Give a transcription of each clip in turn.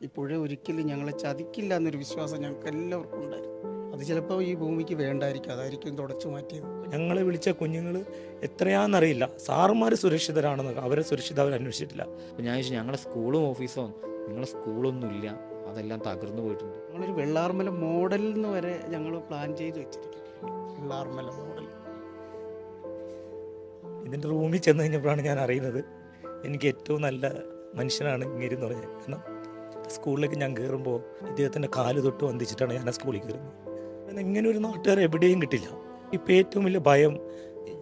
ഈ പുഴ ഒരിക്കലും ഞങ്ങളെ ചതിക്കില്ല എന്നൊരു വിശ്വാസം ഞങ്ങൾക്ക് എല്ലാവർക്കും ഉണ്ടായിരുന്നു. അത് ചിലപ്പോൾ ഈ ഭൂമിക്ക് വേണ്ടായിരിക്കും. അതായിരിക്കും തുടച്ചു മാറ്റിയത്. ഞങ്ങളെ വിളിച്ച കുഞ്ഞുങ്ങൾ എത്രയാണെന്നറിയില്ല സാറുമാർ സുരക്ഷിതരാണെന്ന് അവരെ സുരക്ഷിത അവർ അന്വേഷിച്ചിട്ടില്ല. ഞാൻ ചോദിച്ചു ഞങ്ങളുടെ സ്കൂളും ഓഫീസോ? നിങ്ങളെ സ്കൂളൊന്നും ഇല്ല അതെല്ലാം തകർന്നു പോയിട്ടുണ്ട്. ഞങ്ങളൊരു വെള്ളാർമല മോഡൽ എന്ന് വരെ ഞങ്ങൾ പ്ലാൻ ചെയ്ത് വെച്ചിരിക്കും വെള്ളാർമല മോഡൽ. ഇതിന്റെ റൂമിൽ ചെന്ന് കഴിഞ്ഞപ്പോഴാണ് ഞാൻ അറിയുന്നത് എനിക്ക് ഏറ്റവും നല്ല മനുഷ്യനാണ് ഇങ്ങനെ എന്ന് പറഞ്ഞത്. കാരണം സ്കൂളിലേക്ക് ഞാൻ കയറുമ്പോൾ ഇദ്ദേഹത്തിന്റെ കാൽ തൊട്ട് വന്ദിച്ചിട്ടാണ് ഞാൻ ആ സ്കൂളിൽ കയറുന്നത്. ഇങ്ങനെ ഒരു നാട്ടുകാർ എവിടെയും കിട്ടില്ല. ഇപ്പം ഏറ്റവും വലിയ ഭയം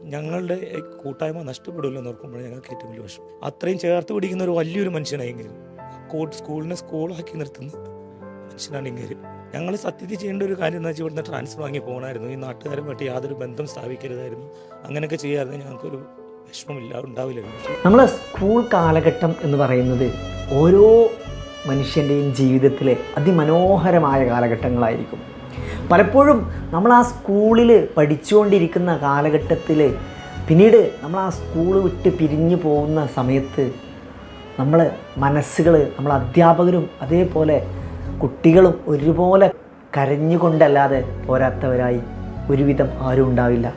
ഞങ്ങളുടെ കൂട്ടായ്മ നഷ്ടപ്പെടുമല്ലോ എന്ന് ഓർക്കുമ്പോൾ ഞങ്ങൾക്ക് ഏറ്റവും വലിയ വിഷമം. അത്രയും ചേർത്ത് പിടിക്കുന്ന ഒരു വലിയൊരു മനുഷ്യനായി ഇങ്ങനെ കോട്ട് സ്കൂളിനെ സ്കൂളാക്കി നിർത്തുന്ന മനുഷ്യനാണ് ഇങ്ങനെ ഞങ്ങൾ സത്യത്തിൽ ചെയ്യേണ്ട ഒരു കാര്യം എന്ന് വെച്ചാൽ ഇവിടുന്ന് ട്രാൻസ്ഫർ വാങ്ങി പോകണമായിരുന്നു. ഈ നാട്ടുകാരുമായിട്ട് യാതൊരു ബന്ധം സ്ഥാപിക്കരുതായിരുന്നു. അങ്ങനെയൊക്കെ ചെയ്യാറുണ്ട് ഞങ്ങൾക്കൊരു വിഷമമില്ല ഉണ്ടാവില്ല. നമ്മളെ സ്കൂൾ കാലഘട്ടം എന്ന് പറയുന്നത് ഓരോ മനുഷ്യന്റെയും ജീവിതത്തിലെ അതിമനോഹരമായ കാലഘട്ടങ്ങളായിരിക്കും. പലപ്പോഴും നമ്മൾ ആ സ്കൂളിൽ പഠിച്ചുകൊണ്ടിരിക്കുന്ന കാലഘട്ടത്തിൽ പിന്നീട് നമ്മൾ ആ സ്കൂൾ വിട്ട് പിരിഞ്ഞു പോകുന്ന സമയത്ത് നമ്മൾ മനസ്സുകൾ നമ്മൾ അധ്യാപകരും അതേപോലെ കുട്ടികളും ഒരുപോലെ കരഞ്ഞുകൊണ്ടല്ലാതെ പോരാത്തവരായി ഒരുവിധം ആരും ഉണ്ടാവില്ല.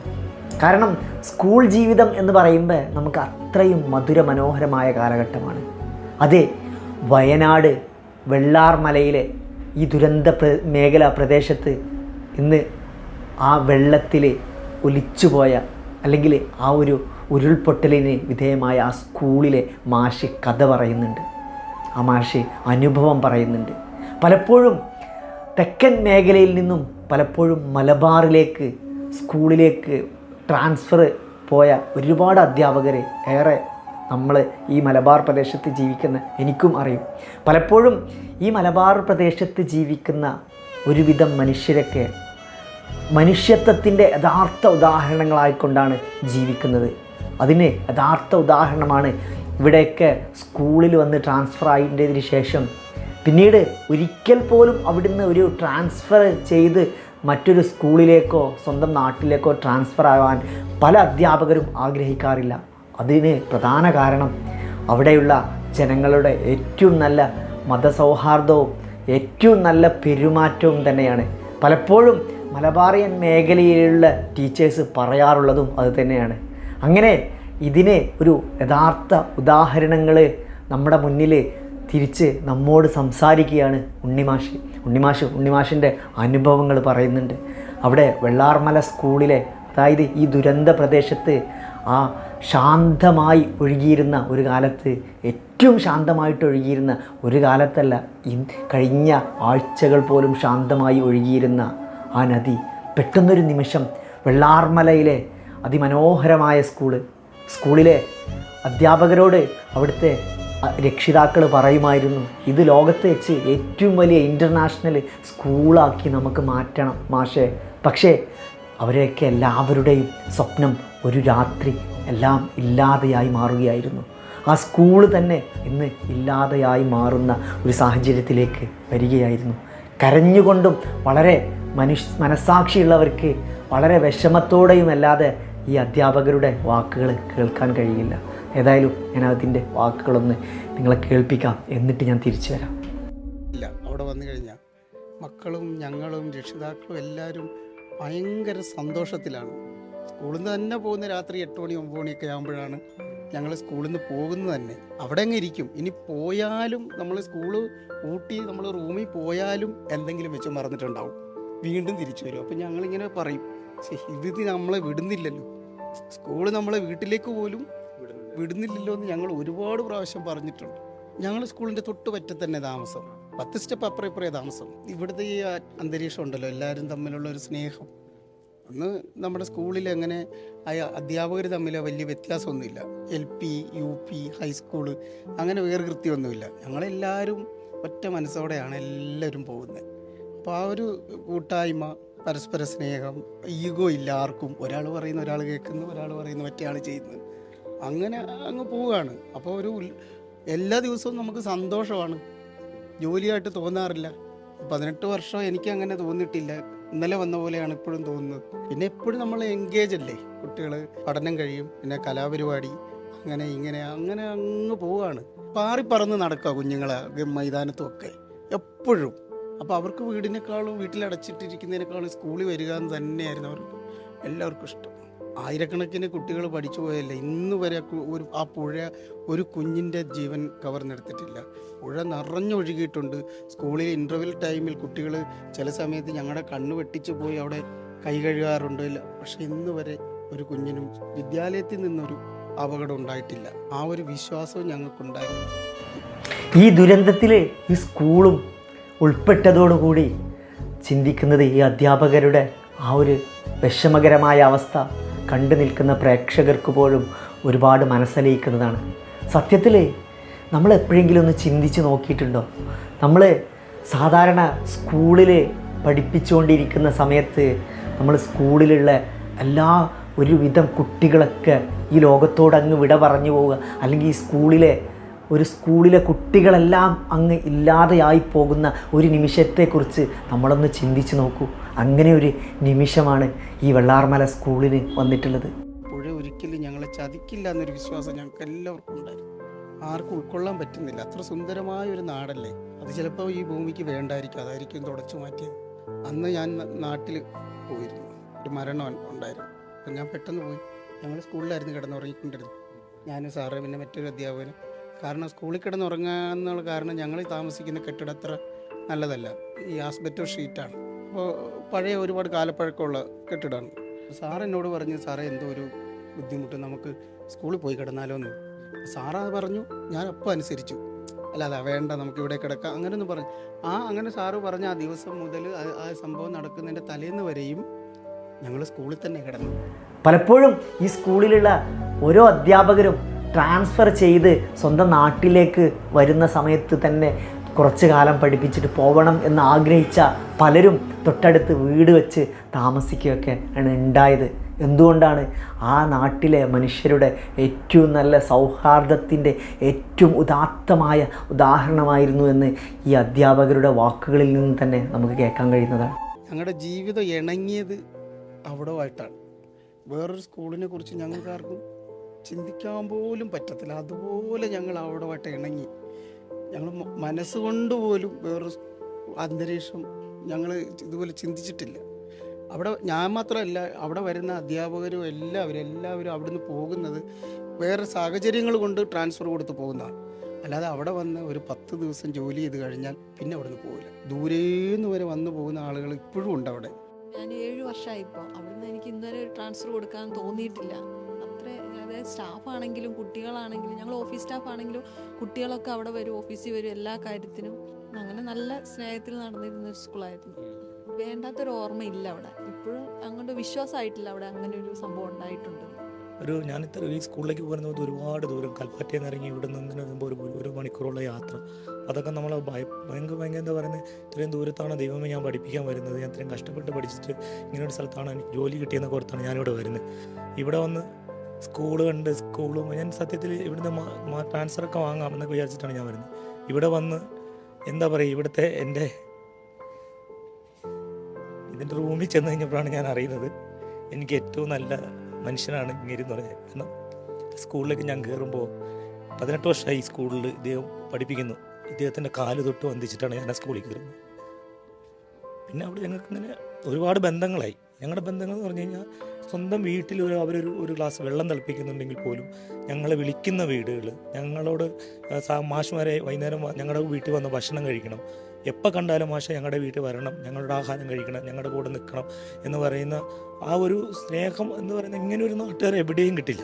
കാരണം സ്കൂൾ ജീവിതം എന്ന് പറയുമ്പോൾ നമുക്ക് അത്രയും മധുര മനോഹരമായ കാലഘട്ടമാണ്. അതെ വയനാട് വെള്ളാർമലയിലെ ഈ ദുരന്ത മേഖല പ്രദേശത്ത് ഇന്ന് ആ വെള്ളത്തിൽ ഒലിച്ചുപോയ അല്ലെങ്കിൽ ആ ഒരു ഉരുൾപൊട്ടലിന് വിധേയമായ ആ സ്കൂളിലെ മാഷി കഥ പറയുന്നുണ്ട്. ആ മാഷി അനുഭവം പറയുന്നുണ്ട്. പലപ്പോഴും തെക്കൻ മേഖലയിൽ നിന്നും പലപ്പോഴും മലബാറിലേക്ക് സ്കൂളിലേക്ക് ട്രാൻസ്ഫർ പോയ ഒരുപാട് അധ്യാപകരെ ഏറെ നമ്മൾ ഈ മലബാർ പ്രദേശത്ത് ജീവിക്കുന്ന എനിക്കും അറിയും. പലപ്പോഴും ഈ മലബാർ പ്രദേശത്ത് ജീവിക്കുന്ന ഒരുവിധം മനുഷ്യരൊക്കെ മനുഷ്യത്വത്തിന്റെ യഥാർത്ഥ ഉദാഹരണങ്ങളായിക്കൊണ്ടാണ് ജീവിക്കുന്നത്. അതിന് യഥാർത്ഥ ഉദാഹരണമാണ് ഇവിടെയൊക്കെ സ്കൂളിൽ വന്ന് ട്രാൻസ്ഫർ ആയതിന് ശേഷം പിന്നീട് ഒരിക്കൽ പോലും അവിടുന്ന് ഒരു ട്രാൻസ്ഫർ ചെയ്ത് മറ്റൊരു സ്കൂളിലേക്കോ സ്വന്തം നാട്ടിലേക്കോ ട്രാൻസ്ഫർ ആവാൻ പല അധ്യാപകരും ആഗ്രഹിക്കാറില്ല. അതിന് പ്രധാന കാരണം അവിടെയുള്ള ജനങ്ങളുടെ ഏറ്റവും നല്ല മതസൗഹാർദ്ദവും ഏറ്റവും നല്ല പെരുമാറ്റവും തന്നെയാണ്. പലപ്പോഴും മലബാറിയൻ മേഖലയിലുള്ള ടീച്ചേഴ്സ് പറയാറുള്ളതും അത് തന്നെയാണ്. അങ്ങനെ ഇതിന് ഒരു യഥാർത്ഥ ഉദാഹരണങ്ങൾ നമ്മുടെ മുന്നിൽ തിരിച്ച് നമ്മോട് സംസാരിക്കുകയാണ് ഉണ്ണിമാഷ്. ഉണ്ണിമാഷ് ഉണ്ണിമാഷിന്റെ അനുഭവങ്ങൾ പറയുന്നുണ്ട്. അവിടെ വെള്ളാർമല സ്കൂളിലെ അതായത് ഈ ദുരന്ത പ്രദേശത്ത് ആ ശാന്തമായി ഒഴുകിയിരുന്ന ഒരു കാലത്ത് ഏറ്റവും ശാന്തമായിട്ട് ഒഴുകിയിരുന്ന ഒരു കാലത്തല്ല കഴിഞ്ഞ ആഴ്ചകൾ പോലും ശാന്തമായി ഒഴുകിയിരുന്ന ആ നദി. പെട്ടെന്നൊരു നിമിഷം വെള്ളാർമലയിലെ അതിമനോഹരമായ സ്കൂൾ സ്കൂളിലെ അധ്യാപകരോട് അവിടുത്തെ രക്ഷിതാക്കൾ പറയുമായിരുന്നു ഇത് ലോകത്ത് വെച്ച് ഏറ്റവും വലിയ ഇന്റർനാഷണൽ സ്കൂളാക്കി നമുക്ക് മാറ്റണം മാഷേ. പക്ഷേ അവരെയൊക്കെ എല്ലാവരുടെയും സ്വപ്നം ഒരു രാത്രി എല്ലാം ഇല്ലാതെയായി മാറുകയായിരുന്നു. ആ സ്കൂൾ തന്നെ ഇന്ന് ഇല്ലാതെയായി മാറുന്ന ഒരു സാഹചര്യത്തിലേക്ക് വരികയായിരുന്നു. കരഞ്ഞുകൊണ്ടും വളരെ മനുഷ്യ മനസ്സാക്ഷിയുള്ളവർക്ക് വളരെ വിഷമത്തോടെയും അല്ലാതെ ഈ അധ്യാപകരുടെ വാക്കുകൾ കേൾക്കാൻ കഴിയില്ല. ഏതായാലും ഞാൻ അതിന്റെ വാക്കുകളൊന്ന് നിങ്ങളെ കേൾപ്പിക്കാം എന്നിട്ട് ഞാൻ തിരിച്ചു വരാം. ഇല്ല അവിടെ വന്നു കഴിഞ്ഞാൽ മക്കളും ഞങ്ങളും രക്ഷിതാക്കളും എല്ലാവരും ഭയങ്കര സന്തോഷത്തിലാണ്. സ്കൂളിൽ നിന്ന് തന്നെ പോകുന്ന രാത്രി എട്ട് മണി ഒമ്പത് മണിയൊക്കെ ആകുമ്പോഴാണ് ഞങ്ങൾ സ്കൂളിൽ നിന്ന് പോകുന്നത് തന്നെ. അവിടെ അങ്ങ് ഇരിക്കും. ഇനി പോയാലും നമ്മൾ സ്കൂൾ പൂട്ടി നമ്മൾ റൂമിൽ പോയാലും എന്തെങ്കിലും വെച്ച് മറന്നിട്ടുണ്ടാവും. വീണ്ടും തിരിച്ചു വരും. അപ്പം ഞങ്ങളിങ്ങനെ പറയും "ശ്ശെ, ഇത് നമ്മളെ വിടുന്നില്ലല്ലോ. സ്കൂൾ നമ്മളെ വീട്ടിലേക്ക് പോലും വിടുന്നില്ലല്ലോ എന്ന് ഞങ്ങൾ ഒരുപാട് പ്രാവശ്യം പറഞ്ഞിട്ടുണ്ട്. ഞങ്ങൾ സ്കൂളിന്റെ തൊട്ട് പറ്റ തന്നെ താമസം. പത്ത് സ്റ്റെപ്പ് അപ്പുറം ഇപ്പുറേ താമസം. ഇവിടുത്തെ ഈ അന്തരീക്ഷം ഉണ്ടല്ലോ. എല്ലാവരും തമ്മിലുള്ള ഒരു സ്നേഹം. അന്ന് നമ്മുടെ സ്കൂളിൽ അങ്ങനെ അധ്യാപകർ തമ്മിൽ വലിയ വ്യത്യാസമൊന്നുമില്ല. L P U P high school അങ്ങനെ വേർകൃത്യമൊന്നുമില്ല ഞങ്ങളെല്ലാവരും ഒറ്റ മനസ്സോടെയാണ് എല്ലാവരും പോകുന്നത്. അപ്പോൾ ആ ഒരു കൂട്ടായ്മ പരസ്പര സ്നേഹം ഈഗോ ഇല്ല ആർക്കും. ഒരാൾ പറയുന്ന ഒരാൾ കേൾക്കുന്നു ഒരാൾ പറയുന്ന മറ്റേ ആൾ ചെയ്യുന്നു അങ്ങനെ അങ്ങ് പോവുകയാണ്. അപ്പോൾ ഒരു എല്ലാ ദിവസവും നമുക്ക് സന്തോഷമാണ്. ജോലിയായിട്ട് തോന്നാറില്ല. പതിനെട്ട് വർഷം എനിക്ക് അങ്ങനെ തോന്നിയിട്ടില്ല. ഇന്നലെ വന്ന പോലെയാണ് ഇപ്പോഴും തോന്നുന്നത്. പിന്നെ എപ്പോഴും നമ്മൾ എൻഗേജ് അല്ലേ? കുട്ടികൾ പഠനം കഴിയും പിന്നെ കലാപരിപാടി അങ്ങനെ ഇങ്ങനെ അങ്ങനെ അങ്ങ് പോവാണ്. പാറി പറന്ന് നടക്കുക കുഞ്ഞുങ്ങളെ മൈതാനത്തുമൊക്കെ എപ്പോഴും. അപ്പോൾ അവർക്ക് വീടിനേക്കാളും വീട്ടിലടച്ചിട്ടിരിക്കുന്നതിനേക്കാളും സ്കൂളിൽ വരിക എന്ന് തന്നെയായിരുന്നു അവർക്ക് എല്ലാവർക്കും ഇഷ്ടം. ആയിരക്കണക്കിന് കുട്ടികൾ പഠിച്ചു പോയല്ലേ ഇന്ന് വരെ ഒരു ആ പുഴ ഒരു കുഞ്ഞിന്റെ ജീവൻ കവർന്നെടുത്തിട്ടില്ല പുഴ നിറഞ്ഞൊഴുകിയിട്ടുണ്ട്. സ്കൂളിൽ ഇന്റർവെൽ ടൈമിൽ കുട്ടികൾ ചില സമയത്ത് ഞങ്ങളുടെ കണ്ണ് വെട്ടിച്ച് പോയി അവിടെ കൈ കഴുകാറുണ്ട്. പക്ഷെ ഇന്ന് വരെ ഒരു കുഞ്ഞിനും വിദ്യാലയത്തിൽ നിന്നൊരു അപകടം ഉണ്ടായിട്ടില്ല. ആ ഒരു വിശ്വാസവും ഞങ്ങൾക്കുണ്ടായിരുന്നു. ഈ ദുരന്തത്തിൽ ഈ സ്കൂളും ഉൾപ്പെട്ടതോടുകൂടി ചിന്തിക്കുന്നത് ഈ അധ്യാപകരുടെ ആ ഒരു വിഷമകരമായ അവസ്ഥ കണ്ടു നിൽക്കുന്ന പ്രേക്ഷകർക്ക് പോലും ഒരുപാട് മനസ്സലിയിക്കുന്നതാണ്. സത്യത്തിൽ നമ്മൾ എപ്പോഴെങ്കിലും ഒന്ന് ചിന്തിച്ച് നോക്കിയിട്ടുണ്ടോ? നമ്മൾ സാധാരണ സ്കൂളിൽ പഠിപ്പിച്ചുകൊണ്ടിരിക്കുന്ന സമയത്ത് നമ്മൾ സ്കൂളിലുള്ള എല്ലാ ഒരുവിധം കുട്ടികളൊക്കെ ഈ ലോകത്തോട് അങ്ങ് വിട പറഞ്ഞു പോവുക. അല്ലെങ്കിൽ ഈ സ്കൂളിലെ ഒരു സ്കൂളിലെ കുട്ടികളെല്ലാം അങ്ങ് ഇല്ലാതെയായി പോകുന്ന ഒരു നിമിഷത്തെക്കുറിച്ച് നമ്മളൊന്ന് ചിന്തിച്ച് നോക്കൂ. അങ്ങനെ ഒരു നിമിഷമാണ് ഈ വെള്ളാർമല സ്കൂളിന് വന്നിട്ടുള്ളത്. പുഴ ഒരിക്കലും ഞങ്ങളെ ചതിക്കില്ല എന്നൊരു വിശ്വാസം ഞങ്ങൾക്ക് എല്ലാവർക്കും ഉണ്ടായിരുന്നു. ആർക്കും ഉൾക്കൊള്ളാൻ പറ്റുന്നില്ല. അത്ര സുന്ദരമായ ഒരു നാടല്ലേ? അത് ചിലപ്പോൾ ഈ ഭൂമിക്ക് വേണ്ടായിരിക്കും. അതായിരിക്കും തുടച്ചു മാറ്റിയത്. അന്ന് ഞാൻ നാട്ടിൽ പോയിരുന്നു. ഒരു മരണം ഉണ്ടായിരുന്നു. അപ്പം ഞാൻ പെട്ടെന്ന് പോയി. ഞങ്ങൾ സ്കൂളിലായിരുന്നു കിടന്നുറങ്ങിക്കൊണ്ടിരുന്നു ഞാനും സാറ് പിന്നെ മറ്റൊരു അധ്യാപകന്. കാരണം സ്കൂളിൽ കിടന്നുറങ്ങാന്നുള്ള കാരണം ഞങ്ങൾ താമസിക്കുന്ന കെട്ടിടം അത്ര നല്ലതല്ല. ഈ ആസ്ബറ്റോ ഷീറ്റാണ്. അപ്പോൾ പഴയ ഒരുപാട് കാലപ്പഴക്കമുള്ള കെട്ടിടമാണ്. സാർ എന്നോട് പറഞ്ഞു സാറേ എന്തോ ഒരു ബുദ്ധിമുട്ട്. നമുക്ക് സ്കൂളിൽ പോയി കിടന്നാലോ എന്ന്. സാറാ പറഞ്ഞു ഞാൻ അപ്പം അനുസരിച്ചു. അല്ലാതെ വേണ്ട നമുക്ക് ഇവിടെ കിടക്കാം അങ്ങനെയൊന്നും പറഞ്ഞു. ആ അങ്ങനെ സാറ് പറഞ്ഞ ആ ദിവസം മുതൽ ആ- സംഭവം നടക്കുന്നതിന്റെ തലേന്ന് വരെയും ഞങ്ങൾ സ്കൂളിൽ തന്നെ കിടന്നു. പലപ്പോഴും ഈ സ്കൂളിലുള്ള ഓരോ അധ്യാപകരും ട്രാൻസ്ഫർ ചെയ്ത് സ്വന്തം നാട്ടിലേക്ക് വരുന്ന സമയത്ത് തന്നെ കുറച്ച് കാലം പഠിപ്പിച്ചിട്ട് പോകണം എന്ന് ആഗ്രഹിച്ച പലരും തൊട്ടടുത്ത് വീട് വെച്ച് താമസിക്കുകയൊക്കെ ആണ് ഉണ്ടായത്. എന്തുകൊണ്ടാണ്? ആ നാട്ടിലെ മനുഷ്യരുടെ ഏറ്റവും നല്ല സൗഹാർദ്ദത്തിന്റെ ഏറ്റവും ഉദാത്തമായ ഉദാഹരണമായിരുന്നു എന്ന് ഈ അധ്യാപകരുടെ വാക്കുകളിൽ നിന്ന് തന്നെ നമുക്ക് കേൾക്കാൻ കഴിയുന്നതാണ്. ഞങ്ങളുടെ ജീവിതം ഇണങ്ങിയത് അവിടെ ആയിട്ടാണ് വേറൊരു സ്കൂളിനെ കുറിച്ച് ഞങ്ങൾക്കാർക്കും ചിന്തിക്കാൻ പോലും പറ്റത്തില്ല. അതുപോലെ ഞങ്ങൾ അവിടെ ഇണങ്ങി. ഞങ്ങൾ മനസ്സുകൊണ്ട് പോലും വേറൊരു അന്തരീക്ഷം ഞങ്ങൾ ഇതുപോലെ ചിന്തിച്ചിട്ടില്ല. അവിടെ ഞാൻ മാത്രമല്ല അവിടെ വരുന്ന അധ്യാപകരും എല്ലാവരും എല്ലാവരും അവിടുന്ന് പോകുന്നത് വേറെ സാഹചര്യങ്ങൾ കൊണ്ട് ട്രാൻസ്ഫർ കൊടുത്ത് പോകുന്നതാണ്. അല്ലാതെ അവിടെ വന്ന് ഒരു പത്ത് ദിവസം ജോലി ചെയ്ത് കഴിഞ്ഞാൽ പിന്നെ അവിടുന്ന് പോകില്ല ദൂരേന്ന് വരെ വന്നു പോകുന്ന ആളുകൾ ഇപ്പോഴും ഉണ്ട് അവിടെ. ഞാൻ ഏഴ് വർഷമായി ഇപ്പോൾ അവിടുന്ന് എനിക്ക് ഇന്നലെ ട്രാൻസ്ഫർ കൊടുക്കാൻ തോന്നിയിട്ടില്ല. അതായത് സ്റ്റാഫ് ആണെങ്കിലും കുട്ടികളാണെങ്കിലും ഞങ്ങൾ ഓഫീസ് സ്റ്റാഫ് ആണെങ്കിലും കുട്ടികളൊക്കെ അവിടെ വരും ഓഫീസിൽ വരും എല്ലാ കാര്യത്തിനും. അങ്ങനെ നല്ല സ്നേഹത്തിൽ നടന്നിരുന്ന ഒരു സ്കൂളായിരുന്നു വേണ്ടാത്തൊരു ഓർമ്മയില്ല അവിടെ. ഇപ്പോഴും അങ്ങോട്ട് വിശ്വാസമായിട്ടില്ല അവിടെ അങ്ങനെ ഒരു സംഭവം ഉണ്ടായിട്ടുണ്ട്. ഒരു ഞാൻ ഇത്ര ഈ സ്കൂളിലേക്ക് പോകുന്നത് ഒരുപാട് ദൂരം. കൽപ്പറ്റയിൽ നിന്ന് ഇറങ്ങി ഇവിടെ നിന്ന് വരുമ്പോൾ ഒരു ഒരു മണിക്കൂറുള്ള യാത്ര. അതൊക്കെ നമ്മൾ ഭയ ഭയങ്കര ഭയങ്കര എന്താ പറയുന്നത്? ഇത്രയും ദൂരത്താണ് ദൈവമേ ഞാൻ പഠിപ്പിക്കാൻ വരുന്നത്. ഞാൻ ഇത്രയും കഷ്ടപ്പെട്ട് പഠിച്ചിട്ട് ഇങ്ങനെ ഒരു സ്ഥലത്താണ് എനിക്ക് ജോലി കിട്ടിയെന്നൊക്കെ ഓർത്താണ് ഞാനിവിടെ വരുന്നത്. ഇവിടെ വന്ന് സ്കൂൾ കണ്ട് സ്കൂളും ഞാൻ സത്യത്തിൽ ഇവിടുന്ന് ട്രാൻസ്ഫറൊക്കെ വാങ്ങാം എന്നൊക്കെ വിചാരിച്ചിട്ടാണ് ഞാൻ വരുന്നത്. ഇവിടെ വന്ന് എന്താ പറയുക ഇവിടുത്തെ എന്റെ ഇതിന്റെ റൂമിൽ ചെന്ന് കഴിഞ്ഞപ്പോഴാണ് ഞാൻ അറിയുന്നത് എനിക്ക് ഏറ്റവും നല്ല മനുഷ്യനാണ് ഇങ്ങനെ എന്ന് പറഞ്ഞത് കാരണം സ്കൂളിലേക്ക് ഞാൻ കയറുമ്പോൾ പതിനെട്ട് വർഷമായി സ്കൂളിൽ ഇദ്ദേഹം പഠിപ്പിക്കുന്നു. ഇദ്ദേഹത്തിന്റെ കാൽ തൊട്ട് വന്ദിച്ചിട്ടാണ് ഞാൻ ആ സ്കൂളിൽ കയറുന്നത്. പിന്നെ അവിടെ ഞങ്ങൾക്ക് ഇങ്ങനെ ഒരുപാട് ബന്ധങ്ങളായി. ഞങ്ങളുടെ ബന്ധങ്ങൾ എന്ന് പറഞ്ഞു കഴിഞ്ഞാൽ സ്വന്തം വീട്ടിൽ ഒരു അവരൊരു ഒരു ഗ്ലാസ് വെള്ളം തിളപ്പിക്കുന്നുണ്ടെങ്കിൽ പോലും ഞങ്ങളെ വിളിക്കുന്ന വീടുകൾ ഞങ്ങളോട് മാഷുമാരെ വൈകുന്നേരം ഞങ്ങളുടെ വീട്ടിൽ വന്ന് ഭക്ഷണം കഴിക്കണം. എപ്പോൾ കണ്ടാലും മാഷ ഞങ്ങളുടെ വീട്ടിൽ വരണം ഞങ്ങളുടെ ആഹാരം കഴിക്കണം ഞങ്ങളുടെ കൂടെ നിൽക്കണം എന്ന് പറയുന്ന ആ ഒരു സ്നേഹം എന്ന് പറയുന്ന ഇങ്ങനെ ഒരു നാട്ടുകാർ എവിടെയും കിട്ടില്ല.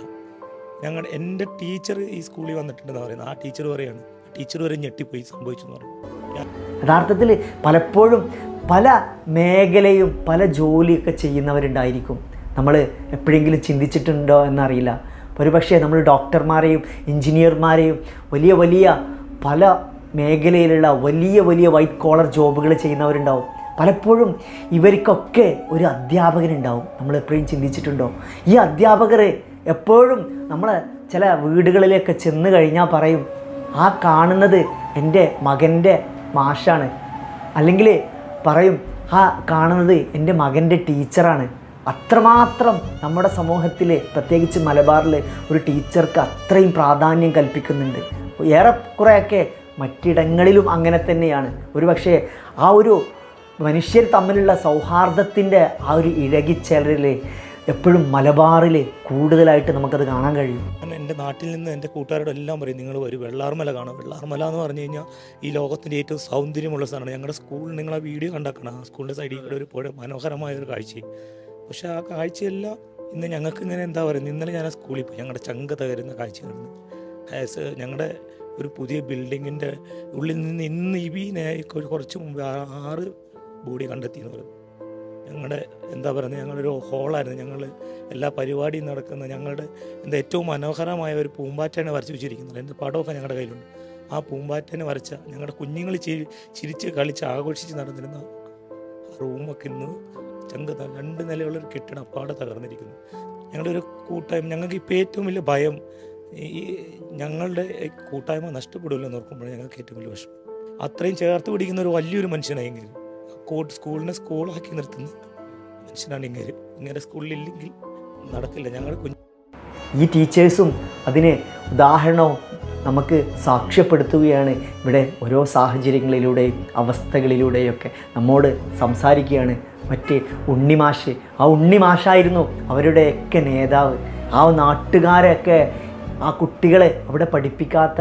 ഞങ്ങൾ എന്റെ ടീച്ചർ ഈ സ്കൂളിൽ വന്നിട്ടുണ്ടെന്ന് പറയുന്നത് ആ ടീച്ചർ പറയാണ് ടീച്ചർ വരെ ഞെട്ടിപ്പോയി സംഭവിച്ചു എന്ന് പറഞ്ഞു. യഥാർത്ഥത്തിൽ പലപ്പോഴും പല മേഖലയും പല ജോലിയൊക്കെ ചെയ്യുന്നവരുണ്ടായിരിക്കും. നമ്മൾ എപ്പോഴെങ്കിലും ചിന്തിച്ചിട്ടുണ്ടോ എന്നറിയില്ല. ഒരുപക്ഷെ നമ്മൾ ഡോക്ടർമാരെയും എഞ്ചിനീയർമാരെയും വലിയ വലിയ പല മേഖലയിലുള്ള വലിയ വലിയ വൈറ്റ് കോളർ ജോബുകൾ ചെയ്യുന്നവരുണ്ടാവും. പലപ്പോഴും ഇവർക്കൊക്കെ ഒരു അധ്യാപകനുണ്ടാവും. നമ്മൾ എപ്പോഴും ചിന്തിച്ചിട്ടുണ്ടോ? ഈ അധ്യാപകർ എപ്പോഴും നമ്മൾ ചില വീടുകളിലൊക്കെ ചെന്ന് കഴിഞ്ഞാൽ പറയും ആ കാണുന്നത് എന്റെ മകന്റെ മാഷാണ്. അല്ലെങ്കിൽ പറയും ആ കാണുന്നത് എന്റെ മകന്റെ ടീച്ചറാണ്. അത്രമാത്രം നമ്മുടെ സമൂഹത്തിൽ പ്രത്യേകിച്ച് മലബാറിൽ ഒരു ടീച്ചർക്ക് അത്രയും പ്രാധാന്യം കൽപ്പിക്കുന്നുണ്ട്. ഏറെക്കുറെയൊക്കെ മറ്റിടങ്ങളിലും അങ്ങനെ തന്നെയാണ്. ഒരുപക്ഷെ ആ ഒരു മനുഷ്യർ തമ്മിലുള്ള സൗഹാർദ്ദത്തിന്റെ ആ ഒരു ഇഴകിച്ചേരൽ എപ്പോഴും മലബാറിൽ കൂടുതലായിട്ട് നമുക്കത് കാണാൻ കഴിയും. എന്റെ നാട്ടിൽ നിന്ന് എന്റെ കൂട്ടുകാരോട് എല്ലാം പറയും നിങ്ങൾ ഒരു വെള്ളാർമല കാണും വെള്ളാർമല എന്ന് പറഞ്ഞു കഴിഞ്ഞാൽ ഈ ലോകത്തിന്റെ ഏറ്റവും സൗന്ദര്യമുള്ള സ്ഥലമാണ്. ഞങ്ങളുടെ സ്കൂളിൽ നിങ്ങൾ ആ വീഡിയോ കണ്ടാക്കണം ആ സ്കൂളിന്റെ സൈഡിൽ കൂടെ ഒരു പുഴ മനോഹരമായ ഒരു കാഴ്ച. പക്ഷേ ആ കാഴ്ചയെല്ലാം ഇന്ന് ഞങ്ങൾക്ക് ഇങ്ങനെ എന്താ പറയുന്നത്? ഇന്നലെ ഞാൻ സ്കൂളിൽ പോയി. ഞങ്ങളുടെ ചങ്ക തകരുന്ന കാഴ്ച കണ്ടു. ആസ് ഞങ്ങളുടെ ഒരു പുതിയ ബിൽഡിങ്ങിന്റെ ഉള്ളിൽ നിന്ന് ഇന്ന് ഈ കുറച്ച് മുമ്പ് ആറ് ബോഡി കണ്ടെത്തി എന്ന് പറഞ്ഞു. ഞങ്ങളുടെ എന്താ പറയുന്നത്? ഞങ്ങളൊരു ഹോളായിരുന്നു. ഞങ്ങൾ എല്ലാ പരിപാടിയും നടക്കുന്ന ഞങ്ങളുടെ എന്താ ഏറ്റവും മനോഹരമായ ഒരു പൂമ്പാറ്റയാണ് വരച്ച് വെച്ചിരിക്കുന്നത് എന്റെ പടമൊക്കെ ഞങ്ങളുടെ കയ്യിലുണ്ട്. ആ പൂമ്പാറ്റനെ വരച്ച ഞങ്ങളുടെ കുഞ്ഞുങ്ങൾ ചിരി ചിരിച്ച് കളിച്ച് ആഘോഷിച്ച് നടന്നിരുന്ന റൂമൊക്കെ ഇന്ന് ചങ്ക രണ്ട് നിലയുള്ളൊരു കെട്ടിടം അപ്പാടെ തകർന്നിരിക്കുന്നു. ഞങ്ങളുടെ ഒരു കൂട്ടായ്മ ഞങ്ങൾക്ക് ഇപ്പോൾ ഏറ്റവും വലിയ ഭയം ഈ ഞങ്ങളുടെ കൂട്ടായ്മ നഷ്ടപ്പെടുമല്ലോ എന്ന് ഓർക്കുമ്പോൾ ഞങ്ങൾക്ക് ഏറ്റവും വലിയ വിഷമം. അത്രയും ചേർത്ത് പിടിക്കുന്ന ഒരു വലിയൊരു മനുഷ്യനായെങ്കിൽ കോട്ട് സ്കൂളിനെ സ്കൂളാക്കി നിർത്തുന്ന മനുഷ്യനാണ് ഇങ്ങനെ ഇങ്ങനെ സ്കൂളിലില്ലെങ്കിൽ നടക്കില്ല. ഞങ്ങളുടെ കുഞ്ഞു ഈ ടീച്ചേഴ്സും അതിന് ഉദാഹരണവും നമുക്ക് സാക്ഷ്യപ്പെടുത്തുകയാണ് ഇവിടെ ഓരോ സാഹചര്യങ്ങളിലൂടെയും അവസ്ഥകളിലൂടെയൊക്കെ നമ്മോട് സംസാരിക്കുകയാണ് മറ്റ് ഉണ്ണിമാഷ്. ആ ഉണ്ണിമാഷായിരുന്നു അവരുടെയൊക്കെ നേതാവ്. ആ നാട്ടുകാരെയൊക്കെ ആ കുട്ടികളെ അവിടെ പഠിപ്പിക്കാത്ത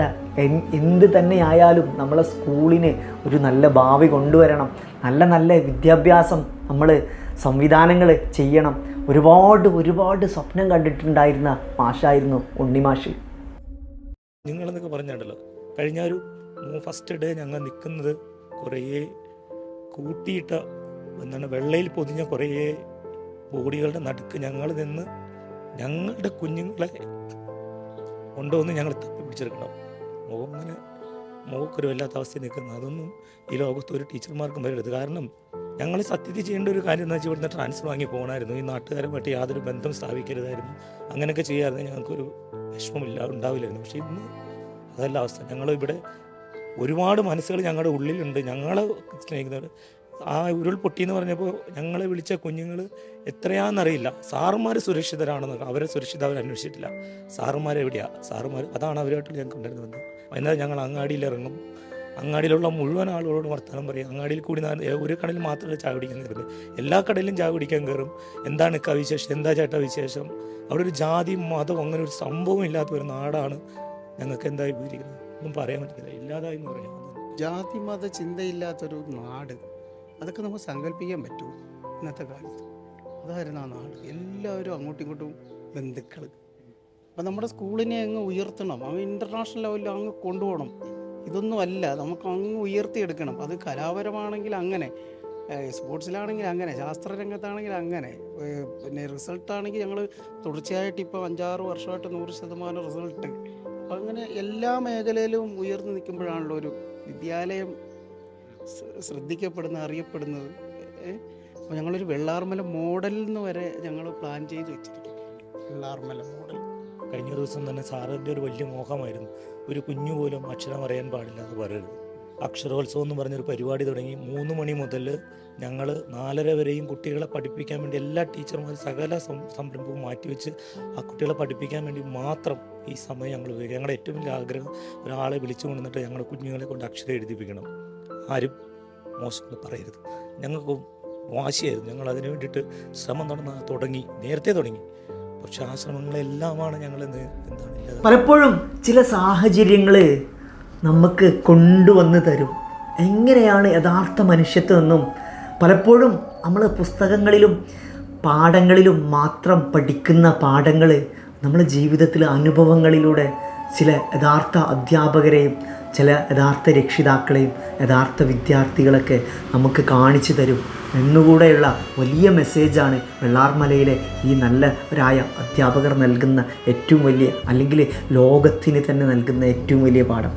എന്ത് തന്നെയായാലും നമ്മളെ സ്കൂളിന് ഒരു നല്ല ഭാവി കൊണ്ടുവരണം. നല്ല നല്ല വിദ്യാഭ്യാസം നമ്മൾ സംവിധാനങ്ങൾ ചെയ്യണം. ഒരുപാട് ഒരുപാട് സ്വപ്നം കണ്ടിട്ടുണ്ടായിരുന്ന മാഷായിരുന്നു ഉണ്ണിമാഷ്. നിങ്ങളെന്നൊക്കെ പറഞ്ഞിട്ടുണ്ടല്ലോ കഴിഞ്ഞ ഒരു ഫസ്റ്റ് ഡേ ഞങ്ങൾ നിൽക്കുന്നത് കുറേ കൂട്ടിയിട്ട എന്താണ് വെള്ളയിൽ പൊതിഞ്ഞ കുറേ ബോഡികളുടെ നടുക്ക് ഞങ്ങൾ നിന്ന് ഞങ്ങളുടെ കുഞ്ഞുങ്ങളെ കൊണ്ടുവന്ന് ഞങ്ങൾ തപ്പി പിടിച്ചെടുക്കണം. മുഖം ഇങ്ങനെ മുഖക്കൊരു വല്ലാത്ത അവസ്ഥയിൽ നിൽക്കുന്നത് അതൊന്നും ഈ ലോകത്ത് ഒരു ടീച്ചർമാർക്കും വരരുത് കാരണം ഞങ്ങൾ സത്യത്തിൽ ചെയ്യേണ്ട ഒരു കാര്യം എന്ന് വെച്ചാൽ ഇവിടുന്ന് ട്രാൻസ്ഫർ വാങ്ങി പോകണമായിരുന്നു ഈ നാട്ടുകാരുമായിട്ട് യാതൊരു ബന്ധം സ്ഥാപിക്കരുതായിരുന്നു. അങ്ങനെയൊക്കെ ചെയ്യാമായിരുന്നു ഞങ്ങൾക്കൊരു വിഷമമില്ല ഉണ്ടാവില്ലായിരുന്നു. പക്ഷേ ഇന്ന് അതല്ല അവസ്ഥ. ഞങ്ങൾ ഇവിടെ ഒരുപാട് മനസ്സുകൾ ഞങ്ങളുടെ ഉള്ളിലുണ്ട്. ഞങ്ങളെ സ്നേഹിക്കുന്നവർ. ആ ഉരുൾപൊട്ടി എന്ന് പറഞ്ഞപ്പോൾ ഞങ്ങളെ വിളിച്ച കുഞ്ഞുങ്ങൾ എത്രയാണെന്നറിയില്ല. സാറുമാർ സുരക്ഷിതരാണെന്ന് അവരെ സുരക്ഷിത അവർ അന്വേഷിച്ചിട്ടില്ല. സാറുമാർ എവിടെയാ? സാറുമാർ അതാണ് അവരുമായിട്ട് ഞങ്ങൾക്ക് ഉണ്ടായിരുന്നത് വൈകുന്നേരം ഞങ്ങൾ അങ്ങാടിയിൽ ഇറങ്ങും. അങ്ങാടിയിലുള്ള മുഴുവൻ ആളുകളോട് വർത്തമാനം പറയും. അങ്ങാടിയിൽ കൂടി ഒരു കടയിൽ മാത്രമല്ല ചായ കുടിക്കാൻ കയറുന്നത്. എല്ലാ കടയിലും ചായ കുടിക്കാൻ കയറും. എന്താണ് വിശേഷം? എന്താ ചേട്ടാ വിശേഷം? അവിടെ ഒരു ജാതി മതം അങ്ങനെ ഒരു സംഭവം ഇല്ലാത്ത ഒരു നാടാണ് ഞങ്ങൾക്ക് എന്തായി പോയിരിക്കുന്നത്? ഒന്നും പറയാൻ പറ്റത്തില്ല. ഇല്ലാതായി എന്ന് പറയാം. ജാതി മത ചിന്തയില്ലാത്തൊരു നാട്. അതൊക്കെ നമുക്ക് സങ്കല്പിക്കാൻ പറ്റും ഇന്നത്തെ കാലത്ത്. അതായിരുന്നു ആ നാട്. എല്ലാവരും അങ്ങോട്ടും ഇങ്ങോട്ടും ബന്ധുക്കൾ അപ്പം നമ്മുടെ സ്കൂളിനെ അങ്ങ് ഉയർത്തണം. അവ ഇന്റർനാഷണൽ ലെവലിൽ അങ്ങ് കൊണ്ടുപോകണം. ഇതൊന്നും അല്ല നമുക്ക് അങ്ങ് ഉയർത്തിയെടുക്കണം. അത് കലാപരമാണെങ്കിൽ അങ്ങനെ. സ്പോർട്സിലാണെങ്കിൽ അങ്ങനെ. ശാസ്ത്രരംഗത്താണെങ്കിൽ അങ്ങനെ. ഏഹ് പിന്നെ റിസൾട്ടാണെങ്കിൽ ഞങ്ങൾ തുടർച്ചയായിട്ട് ഇപ്പോൾ അഞ്ചാറ് വർഷമായിട്ട് നൂറ് ശതമാനം റിസൾട്ട്. അപ്പം അങ്ങനെ എല്ലാ മേഖലയിലും ഉയർന്നു നിൽക്കുമ്പോഴാണല്ലോ ഒരു വിദ്യാലയം ശ്ര- ശ്രദ്ധിക്കപ്പെടുന്നത് അറിയപ്പെടുന്നത്. അപ്പോൾ ഞങ്ങളൊരു വെള്ളാർമല മോഡൽ എന്ന് വരെ ഞങ്ങൾ പ്ലാൻ ചെയ്ത് വെച്ചിട്ടുണ്ട് വെള്ളാർമല മോഡൽ. കഴിഞ്ഞ ദിവസം തന്നെ സാറിന്റെ ഒരു വലിയ മോഹമായിരുന്നു. ഒരു കുഞ്ഞു പോലും അക്ഷരം അറിയാൻ പാടില്ല എന്ന് പറയരുത്. അക്ഷരോത്സവം എന്ന് പറഞ്ഞൊരു പരിപാടി തുടങ്ങി മൂന്ന് മണി മുതൽ ഞങ്ങൾ നാലര വരെയും കുട്ടികളെ പഠിപ്പിക്കാൻ വേണ്ടി എല്ലാ ടീച്ചർമാരും സകല സംരംഭവും മാറ്റിവെച്ച് ആ കുട്ടികളെ പഠിപ്പിക്കാൻ വേണ്ടി മാത്രം ഈ സമയം ഞങ്ങൾ ഉപയോഗിക്കും ഞങ്ങളുടെ ഏറ്റവും വലിയ ആഗ്രഹം ഒരാളെ വിളിച്ചു കൊണ്ടുവന്നിട്ട് ഞങ്ങളുടെ കുഞ്ഞുങ്ങളെ കൊണ്ട് അക്ഷരം എഴുതിപ്പിക്കണം. ആരും മോശം പറയരുത്. ഞങ്ങൾക്ക് വാശിയായിരുന്നു. ഞങ്ങൾ അതിനു വേണ്ടിയിട്ട് ശ്രമം തുടങ്ങി നേരത്തെ തുടങ്ങി. പക്ഷെ ആ ശ്രമങ്ങളെല്ലാമാണ് ഞങ്ങൾ എന്താണ് പലപ്പോഴും ചില സാഹചര്യങ്ങൾ നമുക്ക് കൊണ്ടുവന്ന് തരും. എങ്ങനെയാണ് യഥാർത്ഥ മനുഷ്യത്വമെന്നും പലപ്പോഴും നമ്മൾ പുസ്തകങ്ങളിലും പാഠങ്ങളിലും മാത്രം പഠിക്കുന്ന പാഠങ്ങൾ നമ്മൾ ജീവിതത്തിലെ അനുഭവങ്ങളിലൂടെ ചില യഥാർത്ഥ അധ്യാപകരെയും ചില യഥാർത്ഥ രക്ഷിതാക്കളെയും യഥാർത്ഥ വിദ്യാർത്ഥികളൊക്കെ നമുക്ക് കാണിച്ചു തരും എന്നുകൂടെയുള്ള വലിയ മെസ്സേജാണ് വെള്ളാർമലയിലെ ഈ നല്ലവരായ അധ്യാപകർ നൽകുന്ന ഏറ്റവും വലിയ അല്ലെങ്കിൽ ലോകത്തിന് തന്നെ നൽകുന്ന ഏറ്റവും വലിയ പാഠം.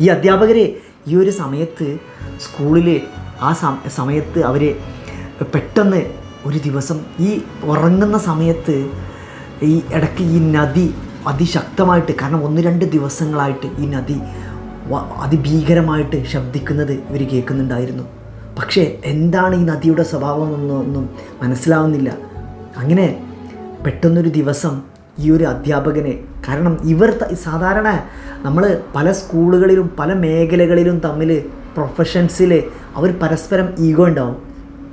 ഈ അധ്യാപകരെ ഈ ഒരു സമയത്ത് സ്കൂളിൽ ആ സമയത്ത് അവർ പെട്ടെന്ന് ഒരു ദിവസം ഈ ഉറങ്ങുന്ന സമയത്ത് ഈ ഇടയ്ക്ക് ഈ നദി അതിശക്തമായിട്ട് കാരണം ഒന്ന് രണ്ട് ദിവസങ്ങളായിട്ട് ഈ നദി അതിഭീകരമായിട്ട് ശബ്ദിക്കുന്നത് ഇവർ കേൾക്കുന്നുണ്ടായിരുന്നു. പക്ഷേ എന്താണ് ഈ നദിയുടെ സ്വഭാവം എന്നൊന്നും മനസ്സിലാവുന്നില്ല. അങ്ങനെ പെട്ടെന്നൊരു ദിവസം ഈ ഒരു അധ്യാപകനെ കാരണം ഇവർ സാധാരണ നമ്മൾ പല സ്കൂളുകളിലും പല മേഖലകളിലും തമ്മിൽ പ്രൊഫഷൻസിൽ അവർ പരസ്പരം ഈഗോ ഉണ്ടാവും.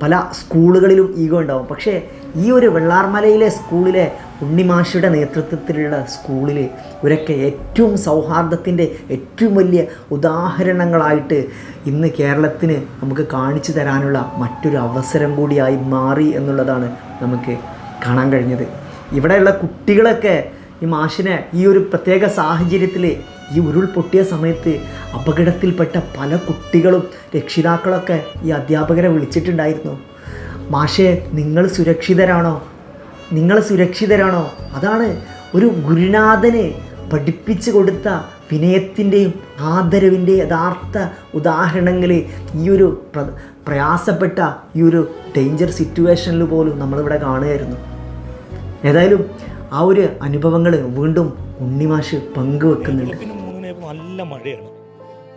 പല സ്കൂളുകളിലും ഈഗോ ഉണ്ടാവും. പക്ഷേ ഈ ഒരു വെള്ളാർമലയിലെ സ്കൂളിലെ ഉണ്ണിമാഷിയുടെ നേതൃത്വത്തിലുള്ള സ്കൂളിൽ ഇവരൊക്കെ ഏറ്റവും സൗഹാർദ്ദത്തിന്റെ ഏറ്റവും വലിയ ഉദാഹരണങ്ങളായിട്ട് ഇന്ന് കേരളത്തിന് നമുക്ക് കാണിച്ചു തരാനുള്ള മറ്റൊരു അവസരം കൂടിയായി മാറി എന്നുള്ളതാണ് നമുക്ക് കാണാൻ കഴിഞ്ഞത്. ഇവിടെയുള്ള കുട്ടികളൊക്കെ ഈ മാഷിനെ ഈ ഒരു പ്രത്യേക സാഹചര്യത്തിൽ ഈ ഉരുൾപൊട്ടിയ സമയത്ത് അപകടത്തിൽപ്പെട്ട പല കുട്ടികളും രക്ഷിതാക്കളൊക്കെ ഈ അധ്യാപകരെ വിളിച്ചിട്ടുണ്ടായിരുന്നു. മാഷെ നിങ്ങൾ സുരക്ഷിതരാണോ? നിങ്ങൾ സുരക്ഷിതരാണോ? അതാണ് ഒരു ഗുരുനാഥന് പഠിപ്പിച്ചു കൊടുത്ത വിനയത്തിന്റെയും ആദരവിന്റെ യഥാർത്ഥ ഉദാഹരണങ്ങൾ ഈ ഒരു പ്ര പ്രയാസപ്പെട്ട ഈ ഒരു ഡേഞ്ചർ സിറ്റുവേഷനിൽ പോലും നമ്മളിവിടെ കാണുമായിരുന്നു ഏതായാലും ആ ഒരു അനുഭവങ്ങൾ വീണ്ടും ഉണ്ണിമാഷ് പങ്കുവെക്കുന്നുണ്ട്. നല്ല മഴയാണ്.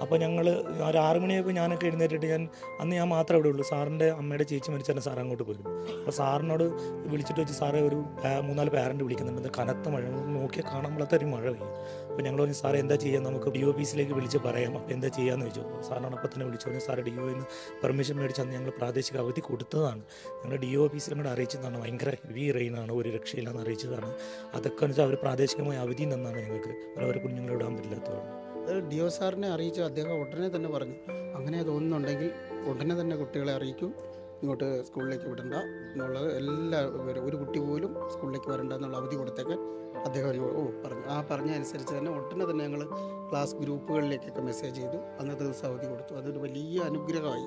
അപ്പോൾ ഞങ്ങൾ ഒരു ആറ് മണിയായപ്പോൾ ഞാനൊക്കെ എഴുന്നേറ്റിട്ട് ഞാൻ അന്ന് ഞാൻ മാത്രമേ അവിടെ ഉള്ളൂ. സാറിന്റെ അമ്മയുടെ ചേച്ചി മരിച്ചാണ് സാർ അങ്ങോട്ട് പോയിരുന്നു അപ്പോൾ സാറിനോട് വിളിച്ചിട്ട് വെച്ച് സാറേ ഒരു മൂന്നാൽ പാരന്റ് വിളിക്കുന്നുണ്ട്. കനത്ത മഴ. നോക്കിയാൽ കാണാൻ ഒരു മഴ പെയ്യും. അപ്പോൾ ഞങ്ങൾ പറഞ്ഞു സാറേ എന്താ ചെയ്യാം? നമുക്ക് ഡി ഓഫീസിലേക്ക് വിളിച്ച് പറയാം. അപ്പോൾ എന്താ ചെയ്യാമെന്ന് ചോദിച്ചു. സാറിനോട് അപ്പോൾ തന്നെ വിളിച്ചു പറഞ്ഞു സാറേ ഡി ഒ ഒന്ന് പെർമിഷൻ മേടിച്ച് അന്ന് ഞങ്ങൾ പ്രാദേശിക അവധി കൊടുത്തതാണ്. ഞങ്ങൾ ഡി ഒ ഓഫീസിലും കൂടെ അറിയിച്ചതാണ്. ഭയങ്കര ഹെവി റെയിനാണ് ഒരു രക്ഷയില്ലാന്ന് അറിയിച്ചതാണ്. അതൊക്കെ എന്ന് വെച്ചാൽ അവർ പ്രാദേശികമായ അവധി തന്നാണ് ഞങ്ങൾക്ക്. അവരെ കുഞ്ഞുങ്ങളെ വിടാൻ പറ്റില്ലാത്തതുകൊണ്ട്. അത് ഡി ഒ സാറിനെ അറിയിച്ചു. അദ്ദേഹം ഉടനെ തന്നെ പറഞ്ഞു. അങ്ങനെ തോന്നുന്നുണ്ടെങ്കിൽ ഉടനെ തന്നെ കുട്ടികളെ അറിയിക്കും. ഇങ്ങോട്ട് സ്കൂളിലേക്ക് വിടണ്ട എന്നുള്ളത് എല്ലാ ഒരു കുട്ടി പോലും സ്കൂളിലേക്ക് വരണ്ട എന്നുള്ള അവധി കൊടുത്തേക്കാൻ അദ്ദേഹം ഓ പറഞ്ഞു. ആ പറഞ്ഞ അനുസരിച്ച് തന്നെ ഉടനെ തന്നെ ഞങ്ങൾ ക്ലാസ് ഗ്രൂപ്പുകളിലേക്കൊക്കെ മെസ്സേജ് ചെയ്തു. അന്നത്തെ ദിവസം അവധി കൊടുത്തു. അതൊരു വലിയ അനുഗ്രഹമായി.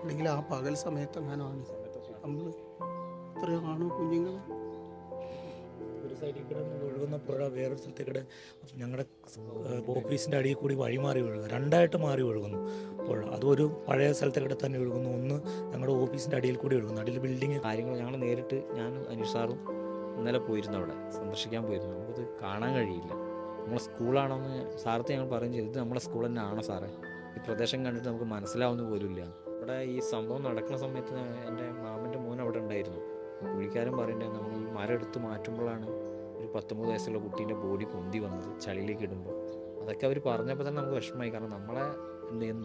അല്ലെങ്കിൽ ആ പകൽ സമയത്ത് എങ്ങാനുമാണ് നമ്മൾ ഇത്രയും ആണോ കുഞ്ഞുങ്ങൾ ഒരു സൈഡിൽ കൂടെ ഒഴുകുന്ന പുഴ വേറൊരു സ്ഥലത്തേക്ക് ഞങ്ങളുടെ ഓഫീസിന്റെ അടിയിൽ കൂടി വഴി മാറി ഒഴുകുന്നു. രണ്ടായിട്ട് മാറി ഒഴുകുന്നു. പുഴ അതൊരു പഴയ സ്ഥലത്തേക്കൂടെ തന്നെ ഒഴുകുന്നു. ഒന്ന് ഞങ്ങളുടെ ഓഫീസിന്റെ അടിയിൽ കൂടി ഒഴുകുന്നു. അടിയിൽ ബിൽഡിങ് കാര്യങ്ങൾ ഞങ്ങൾ നേരിട്ട് ഞാൻ അനുസാറും സാറും ഇന്നലെ പോയിരുന്നു അവിടെ. സന്ദർശിക്കാൻ പോയിരുന്നു. നമുക്കത് കാണാൻ കഴിയില്ല. നമ്മളെ സ്കൂളാണോന്ന് സാറത്ത് ഞങ്ങൾ പറയും ചെയ്തത് നമ്മളെ സ്കൂൾ തന്നെ ആണോ സാറേ. ഈ പ്രദേശം കണ്ടിട്ട് നമുക്ക് മനസ്സിലാവുന്ന പോലുമില്ല. ഇവിടെ ഈ സംഭവം നടക്കുന്ന സമയത്ത് എന്റെ മാമന്റെ മോൻ അവിടെ ഉണ്ടായിരുന്നു. പുള്ളിക്കാരൻ പറയണ്ടേ നമ്മൾ ഈ മരം എടുത്ത് മാറ്റുമ്പോഴാണ് ഒരു പത്തൊമ്പത് വയസ്സുള്ള കുട്ടീന്റെ ബോഡി പൊന്തി വന്നത് ചളിയിലേക്ക് ഇടുമ്പോൾ. അതൊക്കെ അവർ പറഞ്ഞപ്പോൾ തന്നെ നമുക്ക് വിഷമമായി. കാരണം നമ്മളെ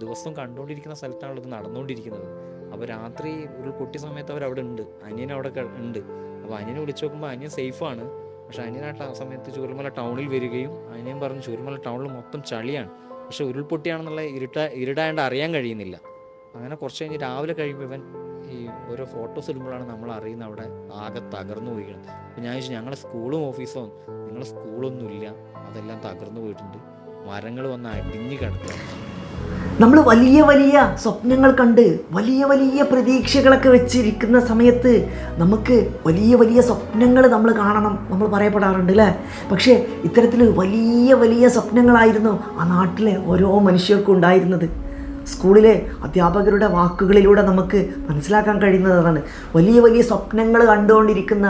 ദിവസം കണ്ടുകൊണ്ടിരിക്കുന്ന സ്ഥലത്താണല്ലോ ഇത് നടന്നുകൊണ്ടിരിക്കുന്നത്. അപ്പോൾ രാത്രി ഒരു പൊട്ടിയ സമയത്ത് അവർ അവിടെ ഉണ്ട്. അനിയൻ അവിടെ ഉണ്ട്. അപ്പോൾ അനിയനെ വിളിച്ചു നോക്കുമ്പോൾ അനിയൻ സേഫാണ്. പക്ഷെ അനിയൻ ആ സമയത്ത് ചൂരമല ടൗണിൽ വരികയും അനിയൻ പറഞ്ഞു ചൂരമല ടൗണിൽ മൊത്തം ചളിയാണ്. പക്ഷെ ഉരുൾപൊട്ടിയാണെന്നുള്ള ഇരുട്ട ഇരുടായണ്ട് അറിയാൻ കഴിയുന്നില്ല. അങ്ങനെ കുറച്ച് കഴിഞ്ഞ് രാവിലെ കഴിയുമ്പോൾ ഇവൻ ഓരോ ഫോട്ടോസ് ഇടുമ്പോഴാണ് നമ്മൾ അറിയുന്നത് അവിടെ ആകെ തകർന്നു പോയിരുന്നത് അപ്പോൾ ഞാൻ ചോദിച്ചു ഞങ്ങളുടെ സ്കൂളും ഓഫീസും നിങ്ങളുടെ സ്കൂളൊന്നുമില്ല അതെല്ലാം തകർന്നു പോയിട്ടുണ്ട്. മരങ്ങൾ വന്ന് അടിഞ്ഞു കിടക്കുക. നമ്മൾ വലിയ വലിയ സ്വപ്നങ്ങൾ കണ്ട് വലിയ വലിയ പ്രതീക്ഷകളൊക്കെ വെച്ചിരിക്കുന്ന സമയത്ത് നമുക്ക് വലിയ വലിയ സ്വപ്നങ്ങൾ നമ്മൾ കാണണം നമ്മൾ പറയപ്പെടാറുണ്ട് അല്ലേ? പക്ഷേ ഇത്തരത്തിൽ വലിയ വലിയ സ്വപ്നങ്ങളായിരുന്നു ആ നാട്ടിലെ ഓരോ മനുഷ്യർക്കും ഉണ്ടായിരുന്നത്. സ്കൂളിലെ അധ്യാപകരുടെ വാക്കുകളിലൂടെ നമുക്ക് മനസ്സിലാക്കാൻ കഴിയുന്നതാണ്. വലിയ വലിയ സ്വപ്നങ്ങൾ കണ്ടുകൊണ്ടിരിക്കുന്ന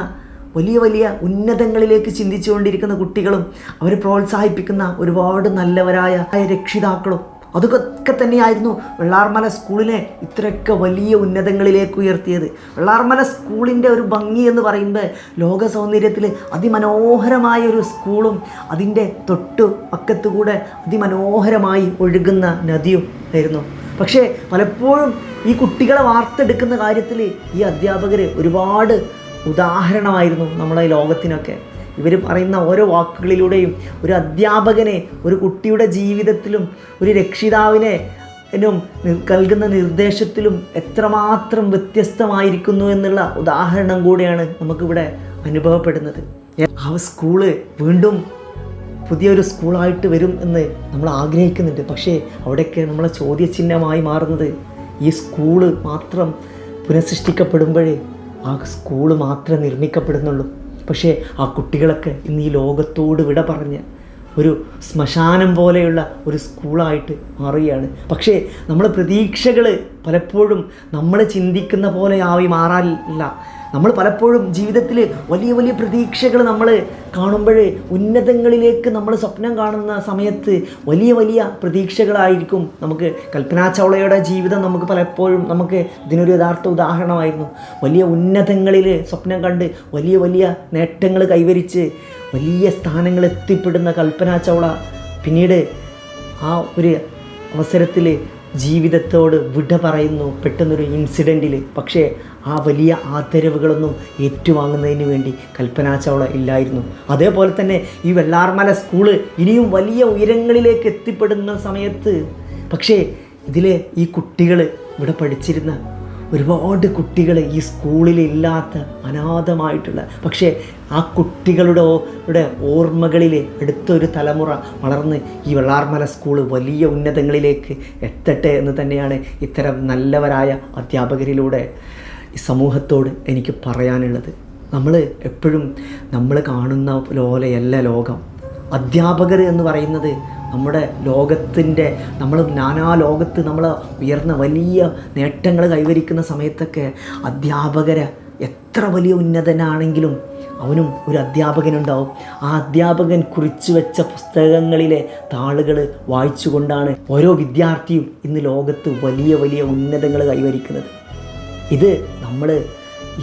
വലിയ വലിയ ഉന്നതങ്ങളിലേക്ക് ചിന്തിച്ചുകൊണ്ടിരിക്കുന്ന കുട്ടികളും അവരെ പ്രോത്സാഹിപ്പിക്കുന്ന ഒരുപാട് നല്ലവരായ രക്ഷിതാക്കളും അതൊക്കെ തന്നെയായിരുന്നു വെള്ളാർമല സ്കൂളിനെ ഇത്രയൊക്കെ വലിയ ഉന്നതങ്ങളിലേക്ക് ഉയർത്തിയത്. വെള്ളാർമല സ്കൂളിന്റെ ഒരു ഭംഗി എന്ന് പറയുമ്പോൾ ലോക സൗന്ദര്യത്തിൽ അതിമനോഹരമായ ഒരു സ്കൂളും അതിന്റെ തൊട്ടു പക്കത്തുകൂടെ അതിമനോഹരമായി ഒഴുകുന്ന നദിയും ആയിരുന്നു. പക്ഷേ പലപ്പോഴും ഈ കുട്ടികളെ വാർത്തെടുക്കുന്ന കാര്യത്തിൽ ഈ അധ്യാപകർ ഒരുപാട് ഉദാഹരണമായിരുന്നു നമ്മളെ ലോകത്തിനൊക്കെ. ഇവർ പറയുന്ന ഓരോ വാക്കുകളിലൂടെയും ഒരു അധ്യാപകനെ ഒരു കുട്ടിയുടെ ജീവിതത്തിലും ഒരു രക്ഷിതാവിനെ ും നൽകുന്ന നിർദ്ദേശത്തിലും എത്രമാത്രം വ്യത്യസ്തമായിരിക്കുന്നു എന്നുള്ള ഉദാഹരണം കൂടിയാണ് നമുക്കിവിടെ അനുഭവപ്പെടുന്നത്. ആ സ്കൂൾ വീണ്ടും പുതിയൊരു സ്കൂളായിട്ട് വരും എന്ന് നമ്മൾ ആഗ്രഹിക്കുന്നുണ്ട്. പക്ഷേ അവിടെയൊക്കെ നമ്മളെ ചോദ്യചിഹ്നമായി മാറുന്നത് ഈ സ്കൂൾ മാത്രം പുനഃസൃഷ്ടിക്കപ്പെടുമ്പോഴേ ആ സ്കൂൾ മാത്രമേ നിർമ്മിക്കപ്പെടുന്നുള്ളൂ. പക്ഷേ ആ കുട്ടികളൊക്കെ ഇന്ന് ഈ ലോകത്തോട് വിട പറഞ്ഞ് ഒരു ശ്മശാനം പോലെയുള്ള ഒരു സ്കൂളായിട്ട് മാറുകയാണ്. പക്ഷേ നമ്മുടെ പ്രതീക്ഷകൾ പലപ്പോഴും നമ്മൾ ചിന്തിക്കുന്ന പോലെ ആയി മാറാനില്ല നമ്മൾ പലപ്പോഴും ജീവിതത്തിൽ വലിയ വലിയ പ്രതീക്ഷകൾ നമ്മൾ കാണുമ്പോൾ ഉന്നതങ്ങളിലേക്ക് നമ്മൾ സ്വപ്നം കാണുന്ന സമയത്ത് വലിയ വലിയ പ്രതീക്ഷകളായിരിക്കും നമുക്ക്. കൽപ്പന ചൗളയുടെ ജീവിതം നമുക്ക് പലപ്പോഴും നമുക്ക് ഇതിനൊരു യഥാർത്ഥ ഉദാഹരണമായിരുന്നു. വലിയ ഉന്നതങ്ങളിൽ സ്വപ്നം കണ്ട് വലിയ വലിയ നേട്ടങ്ങൾ കൈവരിച്ച് വലിയ സ്ഥാനങ്ങൾ എത്തിപ്പെടുന്ന കൽപ്പന ചൗള പിന്നീട് ആ ഒരു അവസരത്തിൽ ജീവിതത്തോട് വിട പറയുന്നു. പെട്ടെന്നൊരു ഇൻസിഡന്റിൽ പക്ഷേ ആ വലിയ ആദരവുകളൊന്നും ഏറ്റുവാങ്ങുന്നതിന് വേണ്ടി കൽപ്പന ചൗള ഇല്ലായിരുന്നു. അതേപോലെ തന്നെ ഈ വെള്ളാർമല സ്കൂൾ ഇനിയും വലിയ ഉയരങ്ങളിലേക്ക് എത്തിപ്പെടുന്ന സമയത്ത് പക്ഷേ ഇതിലെ ഈ കുട്ടികൾ ഇവിടെ പഠിച്ചിരുന്ന ഒരുപാട് കുട്ടികൾ ഈ സ്കൂളിലില്ലാത്ത അനാഥമായിട്ടുള്ള പക്ഷേ ആ കുട്ടികളുടെ ഓർമ്മകളിൽ അടുത്തൊരു തലമുറ വളർന്ന് ഈ വെള്ളാർമല സ്കൂൾ വലിയ ഉന്നതങ്ങളിലേക്ക് എത്തട്ടെ എന്ന് തന്നെയാണ് ഇത്തരം നല്ലവരായ അധ്യാപകരിലൂടെ ഈ സമൂഹത്തോട് എനിക്ക് പറയാനുള്ളത്. നമ്മൾ എപ്പോഴും നമ്മൾ കാണുന്ന പോലെയല്ല ലോകം. അധ്യാപകർ എന്ന് പറയുന്നത് നമ്മുടെ ലോകത്തിന്റെ നമ്മൾ നാനാ ലോകത്ത് നമ്മൾ ഉയർന്ന വലിയ നേട്ടങ്ങൾ കൈവരിക്കുന്ന സമയത്തൊക്കെ അധ്യാപകരെ എത്ര വലിയ ഉന്നതനാണെങ്കിലും അവനും ഒരു അധ്യാപകനുണ്ടാവും. ആ അധ്യാപകൻ കുറിച്ചു വെച്ച പുസ്തകങ്ങളിലെ താളുകൾ വായിച്ചുകൊണ്ടാണ് ഓരോ വിദ്യാർത്ഥിയും ഇന്ന് ലോകത്ത് വലിയ വലിയ ഉന്നതങ്ങൾ കൈവരിക്കുന്നത്. ഇത് നമ്മൾ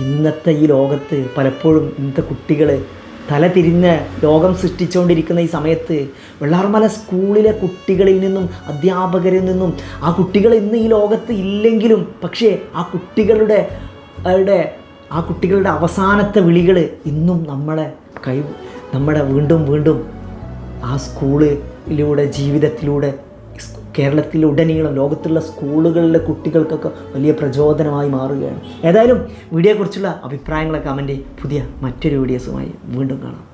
ഇന്നത്തെ ഈ ലോകത്ത് പലപ്പോഴും ഇന്നത്തെ കുട്ടികൾ തല തിരിഞ്ഞ് ലോകം സൃഷ്ടിച്ചുകൊണ്ടിരിക്കുന്ന ഈ സമയത്ത് വെള്ളാർമല സ്കൂളിലെ കുട്ടികളിൽ നിന്നും അധ്യാപകരിൽ നിന്നും ആ കുട്ടികൾ ഇന്ന് ഈ ലോകത്ത് ഇല്ലെങ്കിലും പക്ഷേ ആ കുട്ടികളുടെ അവരുടെ ആ കുട്ടികളുടെ അവസാനത്തെ വിളികൾ ഇന്നും നമ്മളെ കൈ നമ്മുടെ വീണ്ടും വീണ്ടും ആ സ്കൂളിലൂടെ ജീവിതത്തിലൂടെ ഉടനീളം ലോകത്തുള്ള സ്കൂളുകളിലെ കുട്ടികൾക്കൊക്കെ വലിയ പ്രചോദനമായി മാറുകയാണ്. ഏതായാലും വീഡിയോയെക്കുറിച്ചുള്ള അഭിപ്രായങ്ങളെ കമന്റ് പുതിയ മറ്റൊരു വീഡിയോസുമായി വീണ്ടും കാണാം.